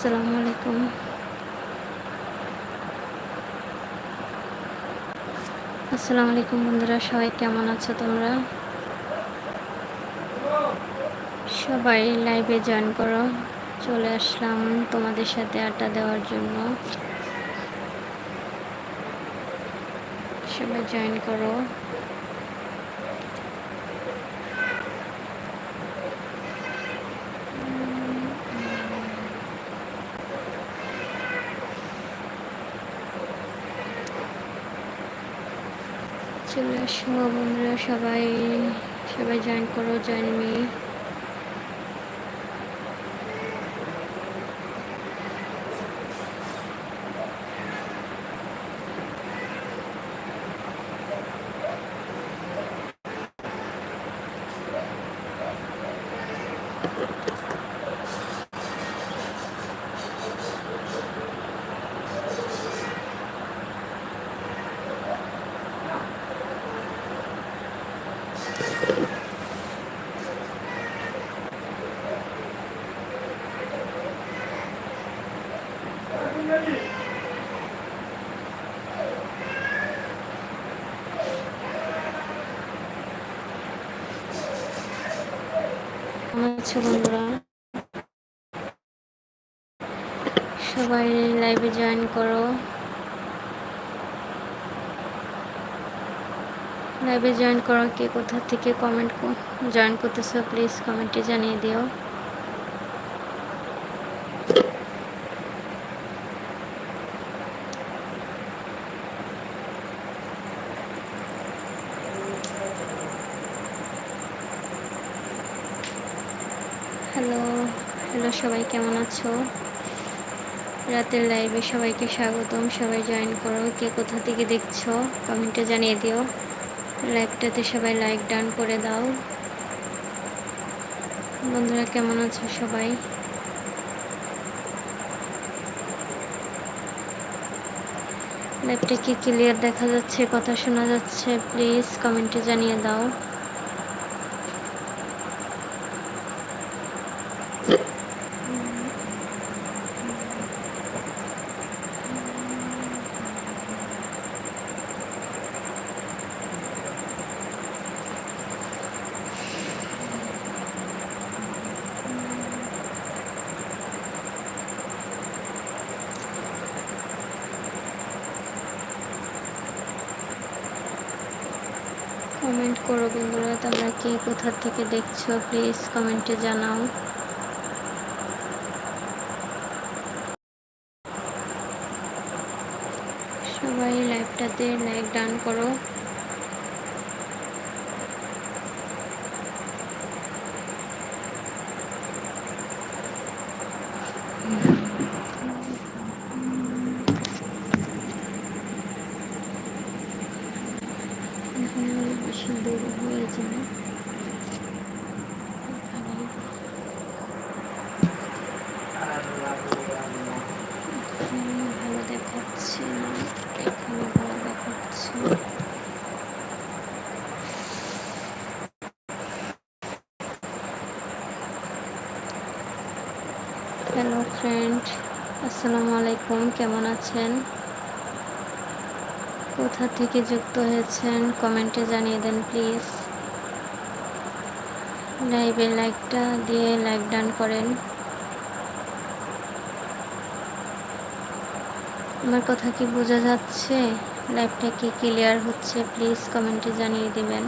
আসসালামু আলাইকুম। আসসালামু আলাইকুম বন্ধুরা, সবাই কেমন আছো তোমরা? সবাই লাইভে জয়েন করো, চলে আসলাম তোমাদের সাথে আড্ডা দেওয়ার জন্য। সবাই জয়েন করো। আসো বন্ধুরা সবাই সবাই জয়েন করো জয়েন মি সবাই লাইভে জয়েন করো। লাইভে জয়েন করো, কে কোথা থেকে কমেন্ট জয়েন করতেছো প্লিজ কমেন্টে জানিয়ে দিও হ্যালো হ্যালো সবাই, কেমন আছো? রাতের লাইভে সবাইকে স্বাগতম। সবাই জয়েন করো। কে কোথা থেকে দেখছ কমেন্টে জানিয়ে দিও। লাইভটাতে সবাই লাইক ডান করে দাও। বন্ধুরা, কেমন আছো সবাই? লাইভটা কি ক্লিয়ার দেখা যাচ্ছে, কথা শোনা যাচ্ছে প্লিজ কমেন্টে জানিয়ে দাও কমেন্ট করো বন্ধুরা, তোমরা কে কোথা থেকে দেখছ প্লিজ কমেন্টে জানাও। সবাই লাইভটাতে লাইক ডান করো। হ্যালো ফ্রেন্ড আসসালামু আলাইকুম কেমন আছেন? কোথা থেকে যুক্ত হয়েছেন? কমেন্টে জানিয়ে দেন প্লিজ লাইভে লাইকটা দিয়ে লাইক ডান করেন। আমার কথা কি বোঝা যাচ্ছে? লাইভটা কি ক্লিয়ার হচ্ছে? প্লিজ কমেন্টে জানিয়ে দেবেন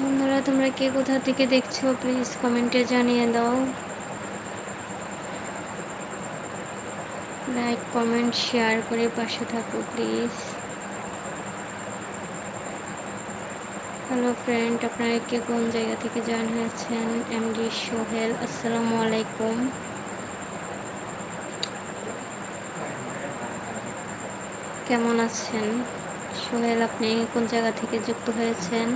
বন্ধুরা তোমরা কে কোথা থেকে দেখছ প্লিজ কমেন্টে জানিয়ে দাও। লাইক কমেন্ট শেয়ার করে পাশে থাকো প্লিজ হ্যালো ফ্রেন্ড আপনারা কে কোন জায়গা থেকে জয়েন হয়েছেন? এমডি সোহেল আসসালামু আলাইকুম। কেমন আছেন? সোহেল, আপনি কোন জায়গা থেকে যুক্ত হয়েছেন?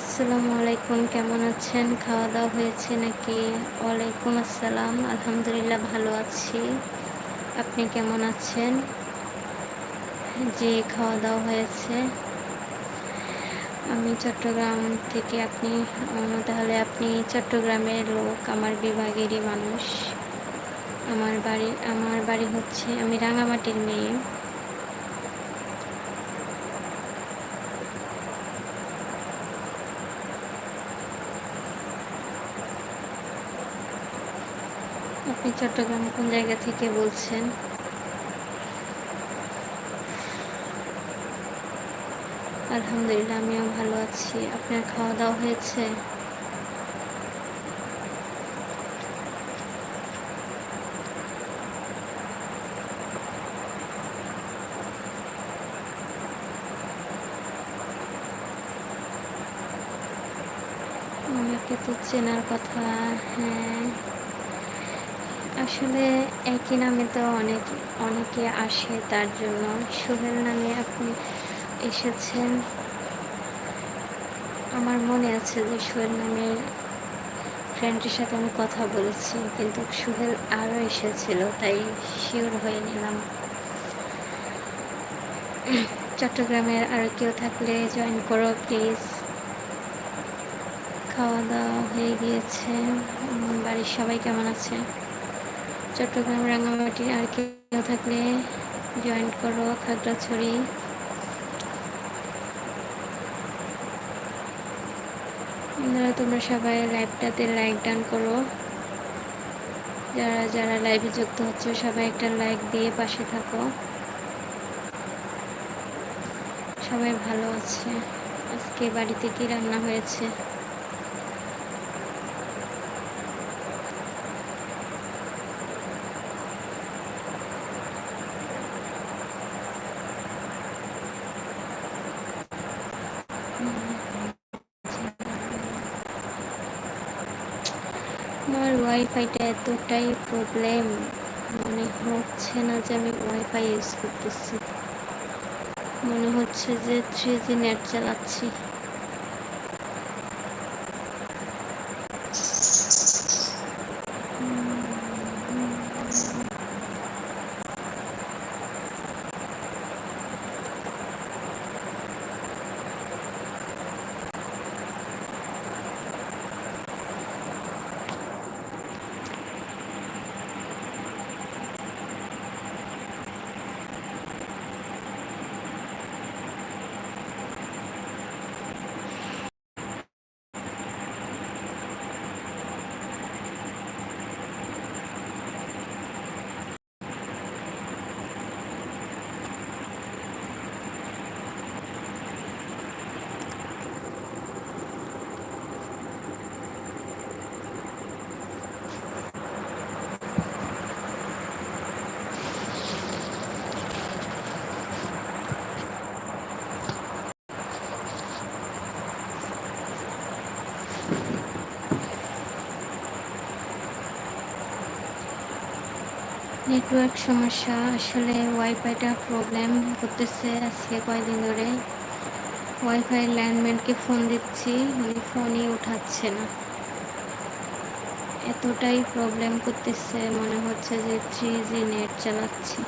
আসসালামু আলাইকুম, কেমন আছেন? খাওয়া দাওয়া হয়েছে নাকি? ওয়ালাইকুম আসসালাম, আলহামদুলিল্লাহ ভালো আছি। আপনি কেমন আছেন? যে খাওয়া দাওয়া হয়েছে। আমি চট্টগ্রাম থেকে আপনি তাহলে আপনি চট্টগ্রামের লোক, আমার বিভাগেরই মানুষ। আমার বাড়ি আমার বাড়ি হচ্ছে, আমি রাঙামাটির মেয়ে আপনি চট্টগ্রাম কোন জায়গা থেকে বলছেন? আলহামদুলিল্লাহ, আমিও ভালো আছি। আপনার খাওয়া দাওয়া হয়েছে? আমাকে তো চেনার কথা হ্যাঁ। আসলে একই নামে তো অনেক, অনেকে আসে, তার জন্য সোহেল নামে আপনি এসেছেন। আমার মনে আছে যে সোহেল নামের ফ্রেন্ডের সাথে আমি কথা বলেছি, কিন্তু সোহেল আরও এসেছিল, তাই শিওর হয়ে নিলাম। চট্টগ্রামের আরও কেউ থাকলে জয়েন করো প্লিজ খাওয়া দাওয়া হয়ে গিয়েছে। বাড়ির সবাই কেমন আছে? চট্টগ্রাম রাঙামাটি আর কেউ থাকলে জয়েন করো, খাগড়াছড়ি। বন্ধুরা তোমরা সবাই লাইভটাতে লাইক ডান করো। যারা যারা লাইভে যুক্ত হচ্ছে, সবাই একটা লাইক দিয়ে পাশে থাকো। সবাই ভালো আছে। আজকে বাড়িতে কি রান্না হয়েছে আমার ওয়াইফাইটা এতটাই প্রবলেম মনে হচ্ছে না যে আমি ওয়াইফাই ইউজ করতেছি। মনে হচ্ছে যে থ্রি জি নেট চালাচ্ছি। নেটওয়ার্ক সমস্যা, আসলে ওয়াইফাইটা প্রবলেম করতেছে আজকে কয়েকদিন ধরে। ওয়াইফাই ল্যান্ডম্যানকে ফোন দিচ্ছি, উনি ফোনই উঠাচ্ছে না। এতটাই প্রবলেম করতেছে, মনে হচ্ছে যে থ্রি জি নেট চালাচ্ছি।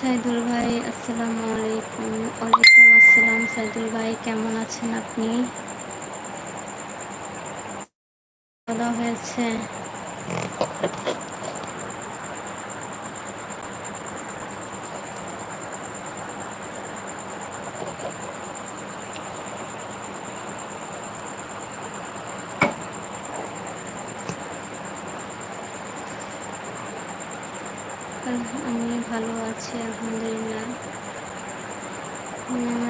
সাইদুল ভাই আসসালামু আলাইকুম। ওয়ালাইকুম আসসালাম সাইদুল ভাই কেমন আছেন আপনি? ভালো হয়েছে? আমি ভালো আছি, আলহামদুলিল্লাহ।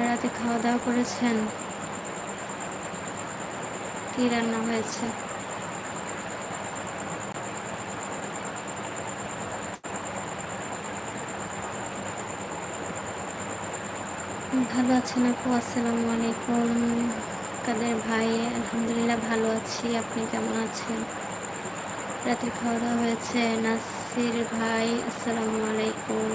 রাতে খাওয়া দাওয়া করেছেন। কী রান্না হয়েছে? ভালো আছেন আপু? আসসালামু আলাইকুম। কাদের ভাই? আলহামদুলিল্লাহ ভালো আছি। আপনি কেমন আছেন? রাতের খাওয়া দাওয়া হয়েছে। নাসির ভাই, আসসালামু আলাইকুম।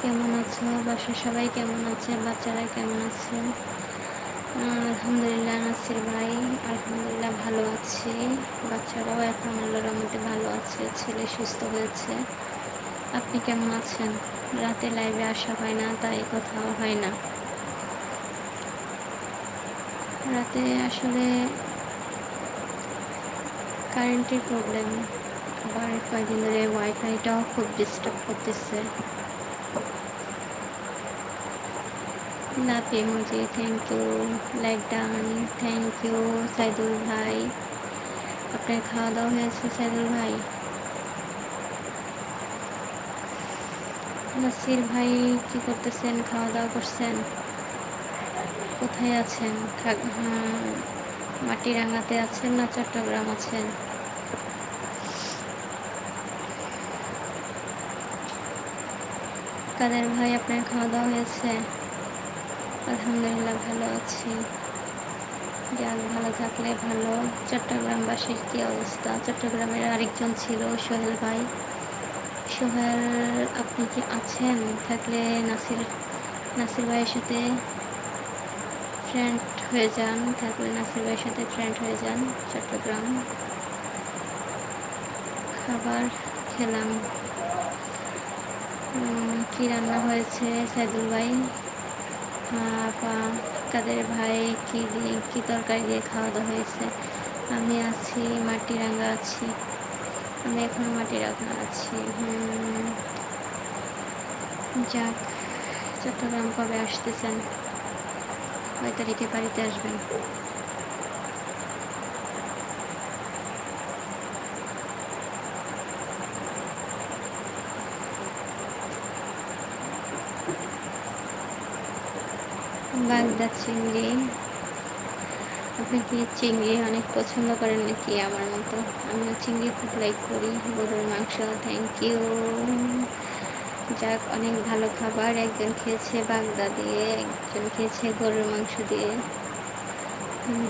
কেমন আছো? বাসার সবাই কেমন আছে? বাচ্চারা কেমন আছে? আলহামদুলিল্লাহ নাসির ভাই, আলহামদুলিল্লাহ ভালো আছি। বাচ্চারাও এখন আল্লাহর মধ্যে ভালো আছে, ছেলে সুস্থ হয়েছে। আপনি কেমন আছেন? রাতে লাইভে আসা হয় না, তাই কোথাও হয় না। রাতে আসলে কারেন্টের প্রবলেম আবার কয়েকদিন ধরে ওয়াইফাইটাও খুব ডিস্টার্ব করতেছে। Love emoji thank you like done thank you Saidul ভাই। আপনার খাওয়া দাওয়া হয়েছে সাইদুল ভাই? নাসির ভাই কি করতেছেন খাওয়া দাওয়া করছেন? কোথায় আছেন? মাটিরাঙ্গাতে আছেন না চট্টগ্রাম আছেন? কাদের ভাই আপনার খাওয়া দাওয়া হয়েছে? আলহামদুলিল্লাহ ভালো আছি। যাক, ভালো থাকলে ভালো। চট্টগ্রামবাসীর কী অবস্থা? চট্টগ্রামের আরেকজন ছিল, সোহেল ভাই। সোহেল, আপনি কি আছেন? থাকলে নাসির নাসির ভাইয়ের সাথে ফ্রেন্ড হয়ে যান থাকলে নাসির ভাইয়ের সাথে ফ্রেন্ড হয়ে যান চট্টগ্রাম। খাবার খেলাম। কি রান্না হয়েছে? সাইদুল ভাই কাদের ভাই, কি কী তরকারি দিয়ে খাওয়া দাওয়া হয়েছে? আমি আছি মাটিরাঙ্গা আছি। আমি এখন মাটিরাঙ্গা আছি। যাক, চট্টগ্রাম কবে আসতেছেন? কয় তারিখে বাড়িতে আসবেন। বাগদা চিংড়ি। আপনি কি চিংড়ি অনেক পছন্দ করেন নাকি আমার মতো? আমিও চিংড়ি খুব লাইক করি, গরুর মাংস থ্যাংক ইউ যাক, অনেক ভালো খাবার একজন খেয়েছে বাগদা দিয়ে, একজন খেয়েছে গরুর মাংস দিয়ে।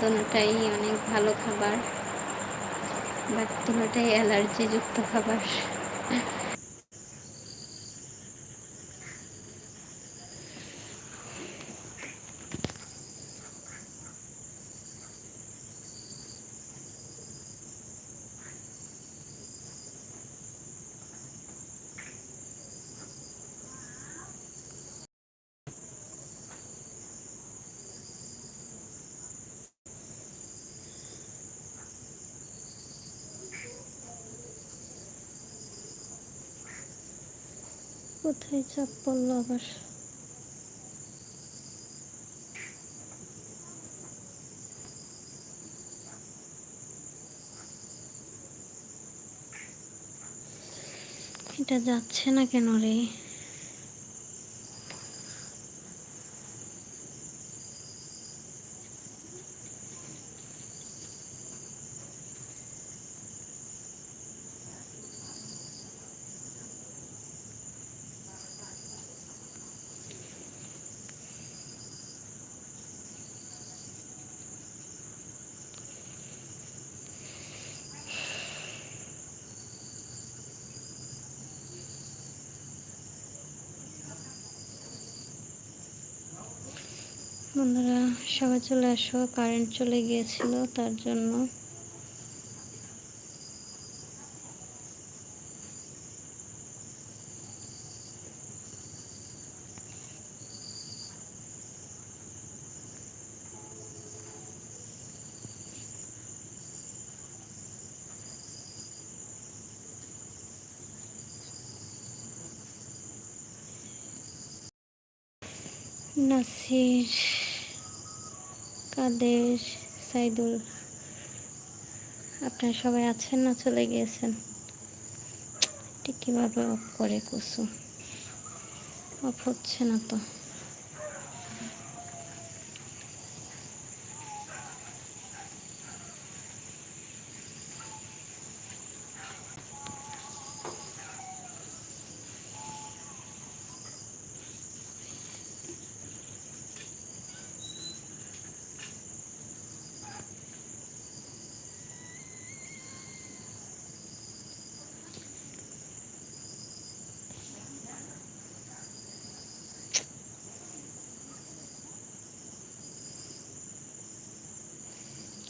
দোনোটাই অনেক ভালো খাবার, বাট দোনোটাই অ্যালার্জিযুক্ত খাবার। কোথায় চাপ পড়ল আবার? এটা যাচ্ছে না কেন রে? বন্ধুরা সবাই চলে আসো। কারেন্ট চলে গিয়েছিল তার জন্য। নাসির, কাদের, সাইদুল। আপনারা সবাই আছেন না চলে গিয়েছেন? এটি কীভাবে অফ করে কুসু? অফ হচ্ছে না তো।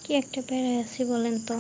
কি একটা প্যারা আছি বলেন তো?